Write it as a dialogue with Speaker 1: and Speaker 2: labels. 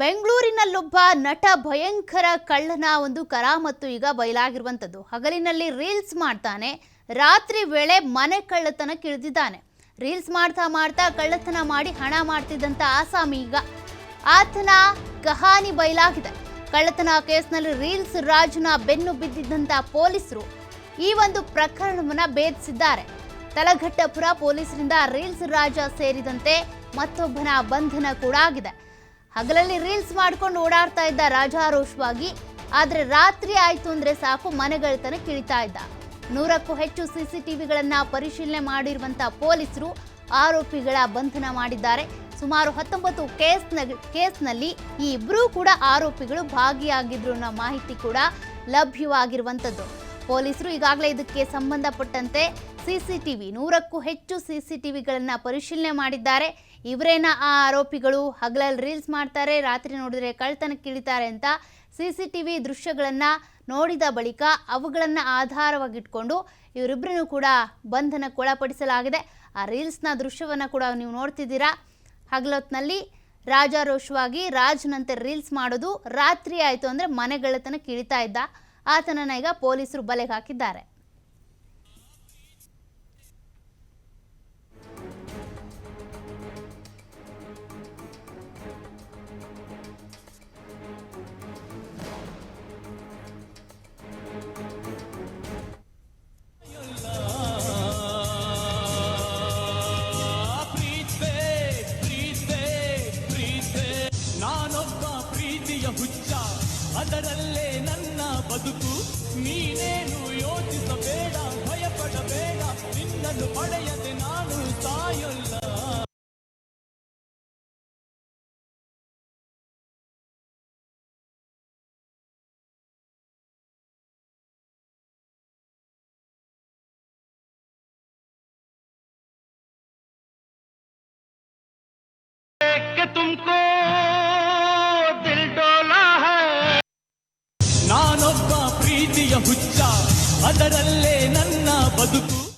Speaker 1: ಬೆಂಗಳೂರಿನಲ್ಲೊಬ್ಬ ನಟ ಭಯಂಕರ ಕಳ್ಳನ ಒಂದು ಕರಾಮತ್ತು ಈಗ ಬಯಲಾಗಿರುವಂಥದ್ದು. ಹಗಲಿನಲ್ಲಿ ರೀಲ್ಸ್ ಮಾಡ್ತಾನೆ. ರಾತ್ರಿ ವೇಳೆ ಮನೆ ಕಳ್ಳತನ ಕಿಳಿದಿದ್ದಾನೆ. ರೀಲ್ಸ್ ಮಾಡ್ತಾ ಮಾಡ್ತಾ ಕಳ್ಳತನ ಮಾಡಿ ಹಣ ಮಾಡ್ತಿದ್ದಂಥ ಆಸಾಮಿ ಈಗ. ಆತನ ಕಹಾನಿ ಬಯಲಾಗಿದೆ. ಕಳ್ಳತನ ಕೇಸ್ನಲ್ಲಿ ರೀಲ್ಸ್ ರಾಜನ ಬೆನ್ನು ಬಿದ್ದಿದ್ದಂಥ ಪೊಲೀಸರು ಈ ಒಂದು ಪ್ರಕರಣವನ್ನು ಭೇದಿಸಿದ್ದಾರೆ. ತಲಘಟ್ಟಪುರ ಪೊಲೀಸರಿಂದ ರೀಲ್ಸ್ ರಾಜ ಸೇರಿದಂತೆ ಮತ್ತೊಬ್ಬನ ಬಂಧನ ಕೂಡ ಆಗಿದೆ. ಹಗಲಲ್ಲಿ ರೀಲ್ಸ್ ಮಾಡ್ಕೊಂಡು ಓಡಾಡ್ತಾ ಇದ್ದ ರಾಜಾರೋಷವಾಗಿ ಆದ್ರೆ ರಾತ್ರಿ ಆಯ್ತು ಅಂದ್ರೆ ಸಾಕು ಮನೆಗಳತನ ಕಿಳಿತಾ ಇದ್ದ. ನೂರಕ್ಕೂ ಹೆಚ್ಚು ಸಿಸಿಟಿವಿಗಳನ್ನ ಪರಿಶೀಲನೆ ಮಾಡಿರುವಂತ ಪೊಲೀಸರು ಆರೋಪಿಗಳ ಬಂಧನ ಮಾಡಿದ್ದಾರೆ. ಸುಮಾರು ಹತ್ತೊಂಬತ್ತು ಕೇಸ್ನ ಕೇಸ್ನಲ್ಲಿ ಈ ಇಬ್ಬರೂ ಕೂಡ ಆರೋಪಿಗಳು ಭಾಗಿಯಾಗಿದ್ರು ಅನ್ನೋ ಮಾಹಿತಿ ಕೂಡ ಲಭ್ಯವಾಗಿರುವಂಥದ್ದು ಪೊಲೀಸರು ಈಗಾಗಲೇ ಇದಕ್ಕೆ ಸಂಬಂಧಪಟ್ಟಂತೆ ಸಿಸಿಟಿವಿ ನೂರಕ್ಕೂ ಹೆಚ್ಚು ಸಿಸಿಟಿವಿಗಳನ್ನು ಪರಿಶೀಲನೆ ಮಾಡಿದ್ದಾರೆ. ಇವರೇನ ಆ ಆರೋಪಿಗಳು? ಹಗಲಲ್ಲಿ ರೀಲ್ಸ್ ಮಾಡ್ತಾರೆ, ರಾತ್ರಿ ನೋಡಿದ್ರೆ ಕಳ್ತನಕ್ಕೆ ಇಳಿತಾರೆ ಅಂತ ಸಿ ಸಿ ಟಿ ವಿ ದೃಶ್ಯಗಳನ್ನು ನೋಡಿದ ಬಳಿಕ ಅವುಗಳನ್ನು ಆಧಾರವಾಗಿಟ್ಕೊಂಡು ಇವರಿಬ್ಬರನ್ನು ಕೂಡ ಬಂಧನಕ್ಕೆ ಒಳಪಡಿಸಲಾಗಿದೆ ಆ ರೀಲ್ಸ್ನ ದೃಶ್ಯವನ್ನು ಕೂಡ ನೀವು ನೋಡ್ತಿದ್ದೀರಾ? ಹಗಲೊತ್ನಲ್ಲಿ ರಾಜಾರೋಷವಾಗಿ ರಾಜ್ನಂತೆ ರೀಲ್ಸ್ ಮಾಡೋದು ರಾತ್ರಿ ಆಯಿತು ಅಂದರೆ ಮನೆಗಳತನ ಕಿಳಿತಾ ಇದ್ದ. ಆತನನ್ನ ಈಗ ಪೊಲೀಸರು ಬಲೆಗೆ ಹಾಕಿದ್ದಾರೆ.
Speaker 2: ಪ್ರೀತಿಯ ಹುಚ್ಚ ಅದರಲ್ಲೇ ನನ್ನ ಬದುಕು ನೀನೇನು ಯೋಚಿಸಬೇಡ ಭಯಪಡಬೇಡ ನಿನ್ನನ್ನು ಪಡೆಯದೆ ನಾನು ಹುಚ್ಚ. ಅದರಲ್ಲೇ ನನ್ನ ಬದುಕು.